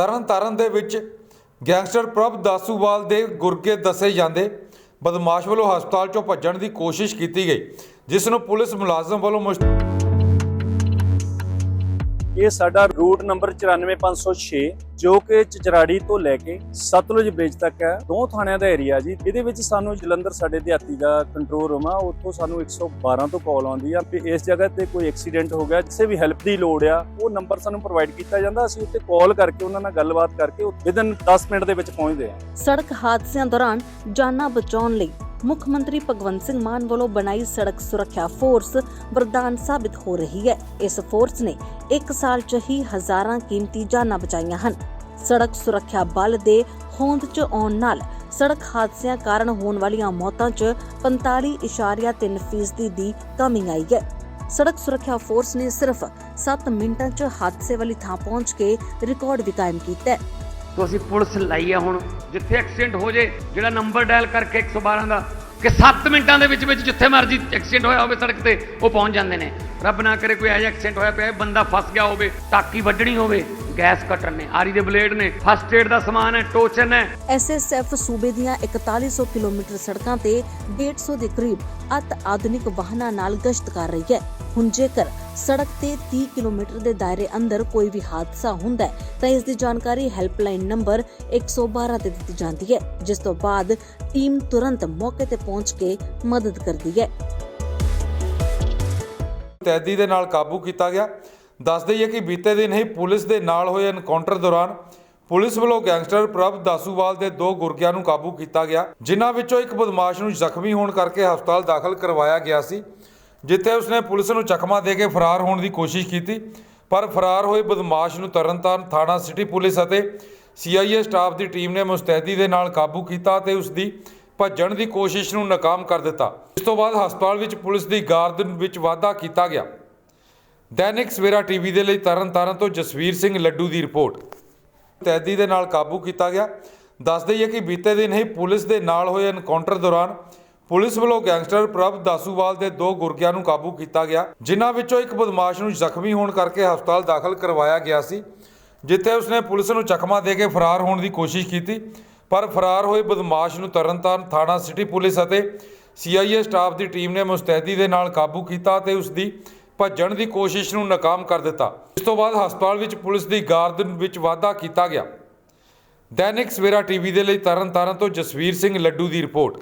ਤਰਨਤਾਰਨ ਦੇ ਵਿੱਚ ਗੈਂਗਸਟਰ ਪ੍ਰਭ ਦਾਸੂਵਾਲ ਦੇ ਗੁਰਗੇ ਦੱਸੇ ਜਾਂਦੇ ਬਦਮਾਸ਼ ਵੱਲੋਂ ਹਸਪਤਾਲ ਚੋਂ ਭੱਜਣ ਦੀ ਕੋਸ਼ਿਸ਼ ਕੀਤੀ ਗਈ, ਜਿਸ ਨੂੰ ਪੁਲਿਸ ਮੁਲਾਜ਼ਮ ਵੱਲੋਂ ਮੁਸ਼- ਇਹ ਸਾਡਾ ਰੂਟ ਨੰਬਰ 94506 ਜੋ ਕਿ ਚਚਰਾੜੀ ਤੋਂ ਲੈ ਕੇ ਸਤਲੁਜ ਬ੍ਰਿਜ ਤੱਕ ਹੈ। ਦੋ ਥਾਣਿਆਂ ਦਾ ਏਰੀਆ ਜੀ। ਇਹਦੇ ਵਿੱਚ ਸਾਨੂੰ ਜਲੰਧਰ ਸਾਡੇ ਦਿਹਾਤੀ ਦਾ ਕੰਟਰੋਲ ਰੂਮ ਆ। ਉੱਥੋਂ ਸਾਨੂੰ 112 ਤੋਂ ਕਾਲ ਆਉਂਦੀ ਆ। ਕਿ ਇਸ ਜਗ੍ਹਾ ਤੇ ਕੋਈ ਐਕਸੀਡੈਂਟ ਹੋ ਗਿਆ, ਕਿਸੇ ਵੀ ਹੈਲਪ ਦੀ ਲੋੜ ਆ, ਉਹ ਨੰਬਰ ਸਾਨੂੰ ਪ੍ਰੋਵਾਈਡ ਕੀਤਾ ਜਾਂਦਾ। ਅਸੀਂ ਉੱਤੇ ਕਾਲ ਕਰਕੇ, ਉਹਨਾਂ ਨਾਲ ਗੱਲਬਾਤ ਕਰਕੇ ਵਿਦਨ 10 ਮਿੰਟ ਦੇ ਵਿੱਚ ਪਹੁੰਚਦੇ ਆ। ਸੜਕ ਹਾਦਸਿਆਂ ਦੌਰਾਨ ਜਾਨਾਂ ਬਚਾਉਣ ਲਈ ਮੁੱਖ ਮੰਤਰੀ ਭਗਵੰਤ ਸਿੰਘ ਮਾਨ ਵੱਲੋਂ ਬਣਾਈ ਸੜਕ ਸੁਰੱਖਿਆ ਫੋਰਸ ਵਰਦਾਨ ਸਾਬਿਤ ਹੋ ਰਹੀ ਹੈ। ਇਸ ਫੋਰਸ ਨੇ 1 ਸਾਲ 'ਚ ਹੀ ਹਜ਼ਾਰਾਂ ਕੀਮਤੀ ਜਾਨਾਂ ਬਚਾਈਆਂ ਹਨ। ਸੜਕ ਸੁਰੱਖਿਆ ਬਲ ਦੇ ਹੋਂਦ 'ਚ ਆਉਣ ਨਾਲ ਸੜਕ ਹਾਦਸਿਆਂ ਕਾਰਨ ਹੋਣ ਵਾਲੀਆਂ ਮੌਤਾਂ 'ਚ 45.3% ਦੀ ਕਮੀ ਆਈ ਹੈ। ਸੜਕ ਸੁਰੱਖਿਆ ਫੋਰਸ ਨੇ ਸਿਰਫ 7 ਮਿੰਟਾਂ 'ਚ ਹਾਦਸੇ ਵਾਲੀ ਥਾਂ ਪਹੁੰਚ ਕੇ ਰਿਕਾਰਡ ਵੀ ਕਾਇਮ ਕੀਤਾ ਹੈ। ਤੋਂ ਅਸੀਂ ਪੁਲਿਸ ਲਾਈ ਆ ਹੁਣ। ਜਿੱਥੇ ਐਕਸੀਡੈਂਟ ਹੋ ਜੇ, ਜਿਹੜਾ ਨੰਬਰ ਡਾਇਲ ਕਰਕੇ 112 ਦਾ, ਕਿ 7 ਮਿੰਟਾਂ ਦੇ ਵਿੱਚ ਵਿੱਚ ਜਿੱਥੇ ਮਰਜ਼ੀ ਐਕਸੀਡੈਂਟ ਹੋਇਆ ਹੋਵੇ ਸੜਕ ਤੇ, ਉਹ ਪਹੁੰਚ ਜਾਂਦੇ ਨੇ। ਰੱਬ ਨਾ ਕਰੇ ਕੋਈ ਇਹੋ ਜਿਹਾ ਐਕਸੀਡੈਂਟ ਹੋਇਆ ਪਿਆ ਬੰਦਾ ਫਸ ਗਿਆ ਹੋਵੇ, ਟਾਕੀ ਵੱਢਣੀ ਹੋਵੇ ਗੈਸ ਕਟਰ ਨੇ ਆਰੀ ਦੇ ਬਲੇਡ ਨੇ ਫਸਟ ਏਡ ਦਾ ਸਮਾਨ ਹੈ ਟੋਚਨ ਹੈ। ਐਸਐਸਐਫ ਸੂਬੇ ਦੀਆਂ 4100 ਕਿਲੋਮੀਟਰ ਸੜਕਾਂ ਤੇ 150 ਦੇ ਕਰੀਬ ਅਤ ਆਧੁਨਿਕ ਵਾਹਨਾਂ ਨਾਲ ਗਸ਼ਤ ਕਰ ਰਹੀ ਹੈ। ਹੁਣ ਜੇਕਰ ਸੜਕ ਤੇ 30 ਕਿਲੋਮੀਟਰ ਦੇ ਦਾਇਰੇ ਅੰਦਰ ਕੋਈ ਵੀ ਹਾਦਸਾ ਹੁੰਦਾ ਹੈ ਤਾਂ ਇਸ ਦੀ ਜਾਣਕਾਰੀ ਹੈਲਪਲਾਈਨ ਨੰਬਰ 112 ਤੇ ਦਿੱਤੀ ਜਾਂਦੀ ਹੈ ਜਿਸ ਤੋਂ ਬਾਅਦ ਟੀਮ ਤੁਰੰਤ ਮੌਕੇ ਤੇ ਪਹੁੰਚ ਕੇ ਮਦਦ ਕਰਦੀ ਹੈ। ਤੈਦੀ ਦੇ ਨਾਲ ਕਾਬੂ ਕੀਤਾ ਗਿਆ। ਦੱਸ ਦਈਏ ਕਿ ਬੀਤੇ ਦਿਨ ਹੀ ਪੁਲਿਸ ਦੇ ਨਾਲ ਹੋਏ ਐਨਕਾਊਂਟਰ ਦੌਰਾਨ ਪੁਲਿਸ ਵੱਲੋਂ ਗੈਂਗਸਟਰ ਪ੍ਰਭ ਦਾਸੂਵਾਲ ਦੇ ਦੋ ਗੁਰਗਿਆਂ ਨੂੰ ਕਾਬੂ ਕੀਤਾ ਗਿਆ, ਜਿਨ੍ਹਾਂ ਵਿੱਚੋਂ ਇੱਕ ਬਦਮਾਸ਼ ਨੂੰ ਜ਼ਖਮੀ ਹੋਣ ਕਰਕੇ ਹਸਪਤਾਲ ਦਾਖਲ ਕਰਵਾਇਆ ਗਿਆ ਸੀ, ਜਿੱਥੇ ਉਸਨੇ ਪੁਲਿਸ ਨੂੰ ਚਕਮਾ ਦੇ ਕੇ ਫਰਾਰ ਹੋਣ ਦੀ ਕੋਸ਼ਿਸ਼ ਕੀਤੀ, ਪਰ ਫਰਾਰ ਹੋਏ ਬਦਮਾਸ਼ ਨੂੰ ਤਰਨਤਾਰਨ ਥਾਣਾ ਸਿਟੀ ਪੁਲਿਸ ਅਤੇ ਸੀਆਈਏ ਸਟਾਫ ਦੀ ਟੀਮ ਨੇ ਮੁਸਤੈਦੀ ਦੇ ਨਾਲ ਕਾਬੂ ਕੀਤਾ ਤੇ ਉਸ ਦੀ ਭੱਜਣ ਦੀ ਕੋਸ਼ਿਸ਼ ਨੂੰ ਨਾਕਾਮ ਕਰ ਦਿੱਤਾ। ਇਸ ਤੋਂ ਬਾਅਦ ਹਸਪਤਾਲ ਵਿੱਚ ਪੁਲਿਸ ਦੀ ਗਾਰਦ ਵਿੱਚ ਵਾਧਾ ਕੀਤਾ ਗਿਆ। ਦੈਨਿਕ ਸਵੇਰਾ ਟੀਵੀ ਦੇ ਲਈ ਤਰਨਤਾਰਨ ਤੋਂ ਜਸਵੀਰ ਸਿੰਘ ਲੱਡੂ ਦੀ ਰਿਪੋਰਟ। ਤੈਦੀ ਦੇ ਨਾਲ ਕਾਬੂ ਕੀਤਾ ਗਿਆ। ਦੱਸ ਦਈਏ ਕਿ ਬੀਤੇ ਦਿਨ ਹੀ ਪੁਲਿਸ ਦੇ ਨਾਲ ਹੋਏ ਐਨਕਾਊਂਟਰ ਦੌਰਾਨ ਪੁਲਿਸ ਵੱਲੋਂ ਗੈਂਗਸਟਰ ਪ੍ਰਭ ਦਾਸੂਵਾਲ ਦੇ ਦੋ ਗੁਰਗਿਆਂ ਨੂੰ ਕਾਬੂ ਕੀਤਾ ਗਿਆ, ਜਿਨ੍ਹਾਂ ਵਿੱਚੋਂ ਇੱਕ ਬਦਮਾਸ਼ ਨੂੰ ਜ਼ਖਮੀ ਹੋਣ ਕਰਕੇ ਹਸਪਤਾਲ ਦਾਖਲ ਕਰਵਾਇਆ ਗਿਆ ਸੀ, ਜਿੱਥੇ ਉਸਨੇ ਪੁਲਿਸ ਨੂੰ ਚਕਮਾ ਦੇ ਕੇ ਫਰਾਰ ਹੋਣ ਦੀ ਕੋਸ਼ਿਸ਼ ਕੀਤੀ। ਪਰ ਫਰਾਰ ਹੋਏ ਬਦਮਾਸ਼ ਨੂੰ ਤਰਨਤਾਰਨ ਥਾਣਾ ਸਿਟੀ ਪੁਲਿਸ ਅਤੇ ਸੀਆਈਏ ਸਟਾਫ ਦੀ ਟੀਮ ਨੇ ਮੁਸਤੈਦੀ ਦੇ ਨਾਲ ਕਾਬੂ ਕੀਤਾ ਤੇ ਉਸ ਦੀ ਭੱਜਣ ਦੀ ਕੋਸ਼ਿਸ਼ ਨੂੰ ਨਾਕਾਮ ਕਰ ਦਿੱਤਾ। ਇਸ ਤੋਂ ਬਾਅਦ ਹਸਪਤਾਲ ਵਿੱਚ ਪੁਲਿਸ ਦੀ ਗਾਰਦ ਵਿੱਚ ਵਾਧਾ ਕੀਤਾ ਗਿਆ। ਦੈਨਿਕ ਸਵੇਰਾ ਟੀਵੀ ਦੇ ਲਈ ਤਰਨਤਾਰਨ ਤੋਂ ਜਸਵੀਰ ਸਿੰਘ ਲੱਡੂ ਦੀ ਰਿਪੋਰਟ।